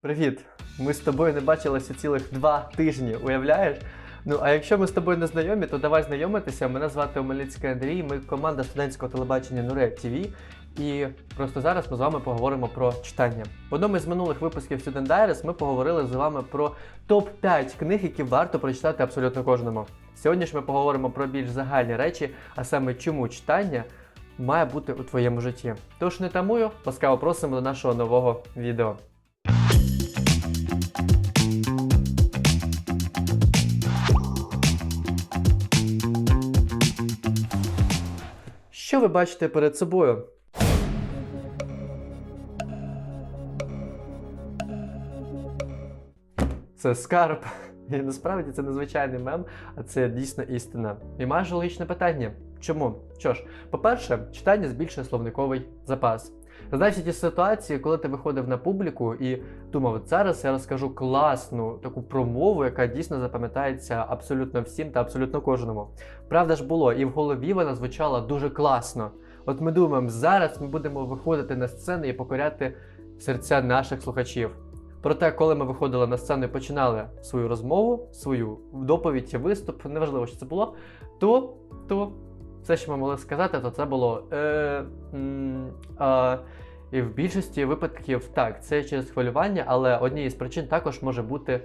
Привіт! Ми з тобою не бачилися цілих два тижні, уявляєш? Ну а якщо ми з тобою не знайомі, то давай знайомитися. Мене звати Омельницький Андрій, ми команда студентського телебачення Нуре ТВ. І просто зараз ми з вами поговоримо про читання. В одному із минулих випусків Student Diaries ми поговорили з вами про топ-5 книг, які варто прочитати абсолютно кожному. Сьогодні ж ми поговоримо про більш загальні речі, а саме чому читання має бути у твоєму житті. Тож не тамую, ласкаво просимо до нашого нового відео. Що ви бачите перед собою? Це скарб. І насправді це незвичайний мем, а це дійсно істина. І майже логічне питання. Чому? Що ж, по-перше, читання збільшує словниковий запас. Всі ті ситуації, коли ти виходив на публіку і думав, «От зараз я розкажу класну таку промову, яка дійсно запам'ятається абсолютно всім та абсолютно кожному. Правда ж було, і в голові вона звучала дуже класно. От ми думаємо, зараз ми будемо виходити на сцену і покоряти серця наших слухачів. Проте, коли ми виходили на сцену і починали свою розмову, свою доповідь, виступ, неважливо, що це було, то, то все, що ми могли сказати, то це було. Е, м, а, і в більшості випадків так, це через хвилювання, але однією з причин також може бути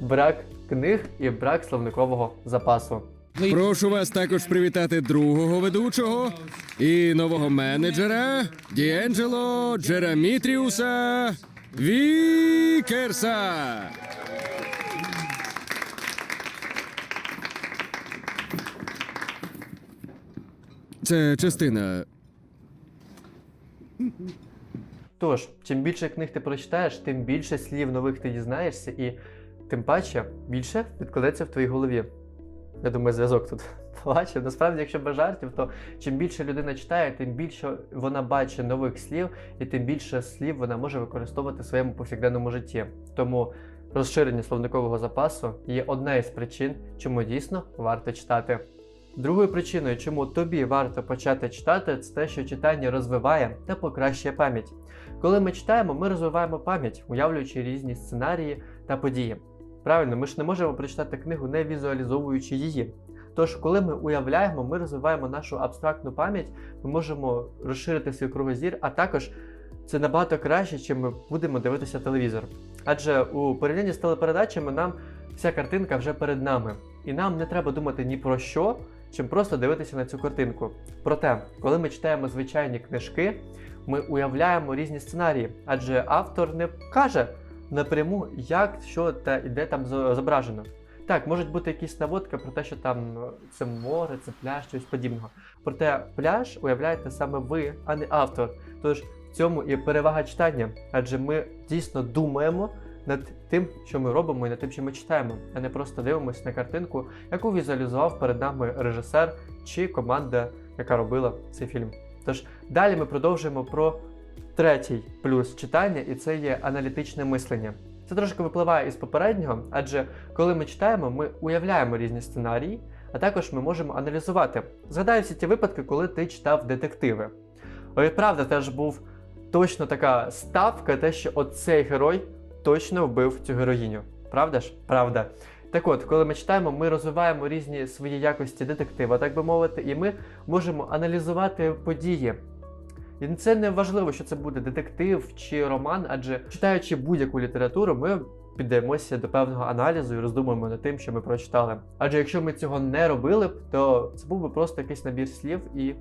брак книг і брак словникового запасу. Прошу вас також привітати другого ведучого і нового менеджера Діенджело Джерамітріуса Вікерса. Це частина. Тож, чим більше книг ти прочитаєш, тим більше слів нових ти дізнаєшся, і тим паче більше відкладеться в твоїй голові. Я думаю, зв'язок тут. Бачив, насправді, якщо без жартів, то чим більше людина читає, тим більше вона бачить нових слів, і тим більше слів вона може використовувати в своєму повсякденному житті. Тому розширення словникового запасу є одна із причин, чому дійсно варто читати. Другою причиною, чому тобі варто почати читати, це те, що читання розвиває та покращує пам'ять. Коли ми читаємо, ми розвиваємо пам'ять, уявлюючи різні сценарії та події. Правильно, ми ж не можемо прочитати книгу, не візуалізовуючи її. Тож, коли ми уявляємо, ми розвиваємо нашу абстрактну пам'ять, ми можемо розширити свій кругозір, а також це набагато краще, чим ми будемо дивитися телевізор. Адже у порівнянні з телепередачами нам вся картинка вже перед нами, і нам не треба думати ні про що, чим просто дивитися на цю картинку. Проте, коли ми читаємо звичайні книжки, ми уявляємо різні сценарії, адже автор не каже напряму, як, що та і де там зображено. Так, можуть бути якісь наводки про те, що там це море, це пляж, щось подібного. Проте пляж уявляєте саме ви, а не автор. Тож в цьому і перевага читання, адже ми дійсно думаємо над тим, що ми робимо, і над тим, що ми читаємо, а не просто дивимося на картинку, яку візуалізував перед нами режисер чи команда, яка робила цей фільм. Тож далі ми продовжуємо про третій плюс читання, і це є аналітичне мислення. Це трошки випливає із попереднього, адже коли ми читаємо, ми уявляємо різні сценарії, а також ми можемо аналізувати. Згадай всі ті випадки, коли ти читав детективи. Ой, правда, теж був точно така ставка, те, що оцей герой точно вбив цю героїню. Правда ж? Правда. Так от, коли ми читаємо, ми розвиваємо різні свої якості детектива, так би мовити, і ми можемо аналізувати події. І це не важливо, що це буде детектив чи роман, адже читаючи будь-яку літературу, ми піддаємося до певного аналізу і роздумуємо над тим, що ми прочитали. Адже якщо ми цього не робили б, то це був би просто якийсь набір слів і,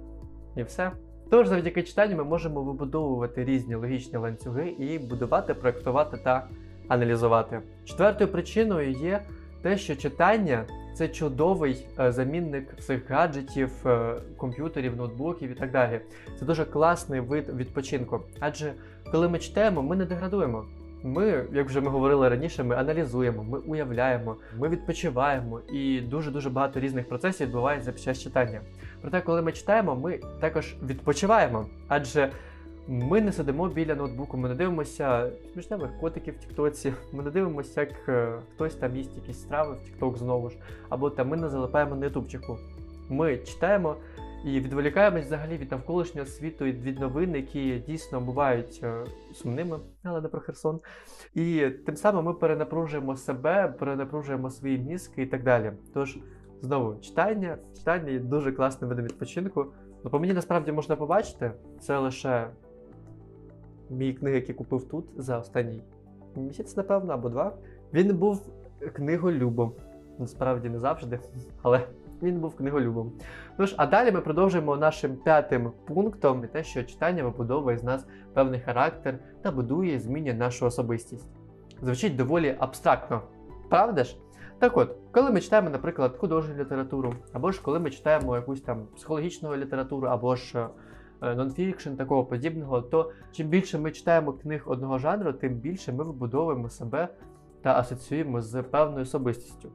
і все. Тож, завдяки читанню ми можемо вибудовувати різні логічні ланцюги і будувати, проектувати та аналізувати. Четвертою причиною є те, що читання це чудовий е, замінник всіх гаджетів, е, комп'ютерів, ноутбуків і так далі. Це дуже класний вид відпочинку. Адже коли ми читаємо, ми не деградуємо. Ми, як вже ми говорили раніше, ми аналізуємо, ми уявляємо, ми відпочиваємо, і дуже дуже багато різних процесів відбувається під час читання. Проте, коли ми читаємо, ми також відпочиваємо, адже ми не сидимо біля ноутбуку, ми не дивимося смішневих котиків в Тіктоці, ми не дивимося, як е, хтось там їсть якісь страви в Тікток знову ж, або там ми не залипаємо на ютубчику. Ми читаємо І відволікаємось взагалі від навколишнього світу і від новин, які дійсно бувають е, сумними, але не про Херсон. І тим самим ми перенапружуємо себе, перенапружуємо свої мізки і так далі. Тож, знову, читання, читання є дуже класним видом відпочинку. Ну, по мені насправді можна побачити, це лише мій книги, які купив тут за останній місяць, напевно, або два. Він був книголюбом. Насправді не завжди, але він був книголюбом. Ну ж, а далі ми продовжуємо нашим п'ятим пунктом те, що читання вибудовує з нас певний характер та будує змінює нашу особистість. Звучить доволі абстрактно, правда ж? Так от, коли ми читаємо, наприклад, художню літературу, або ж коли ми читаємо якусь там психологічну літературу, або ж е, нонфікшн, такого подібного, то чим більше ми читаємо книг одного жанру, тим більше ми вибудовуємо себе та асоціюємо з певною особистістю.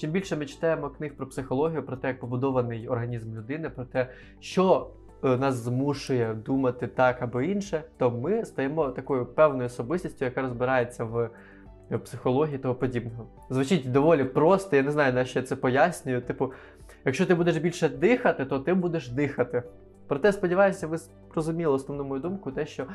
Чим більше ми читаємо книг про психологію, про те, як побудований організм людини, про те, що е, нас змушує думати так або інше, то ми стаємо такою певною особистістю, яка розбирається в е, психології того подібного. Звучить доволі просто, я не знаю, на що я це пояснюю. Типу, якщо ти будеш більше дихати, то ти будеш дихати. Проте, сподіваюся, ви зрозуміли основну мою думку, те, що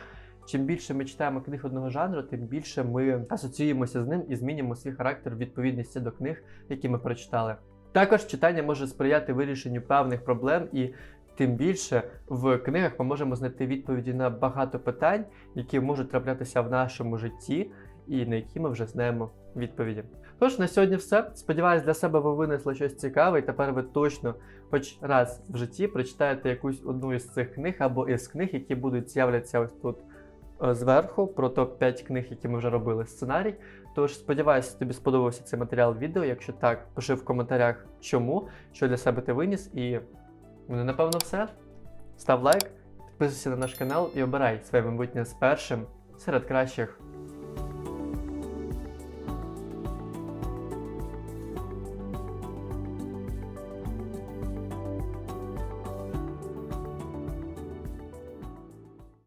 чим більше ми читаємо книг одного жанру, тим більше ми асоціюємося з ним і змінюємо свій характер в відповідності до книг, які ми прочитали. Також читання може сприяти вирішенню певних проблем, і тим більше в книгах ми можемо знайти відповіді на багато питань, які можуть траплятися в нашому житті, і на які ми вже знаємо відповіді. Тож на сьогодні все. Сподіваюсь, для себе ви винесли щось цікаве, і тепер ви точно хоч раз в житті прочитаєте якусь одну із цих книг або із книг, які будуть з'являться ось тут зверху, про топ-5 книг, які ми вже робили сценарій. Тож сподіваюся, тобі сподобався цей матеріал відео. Якщо так, пиши в коментарях, чому, що для себе ти виніс. І ну, напевно все. Став лайк, підписуйся на наш канал і обирай своє майбутнє з першим серед кращих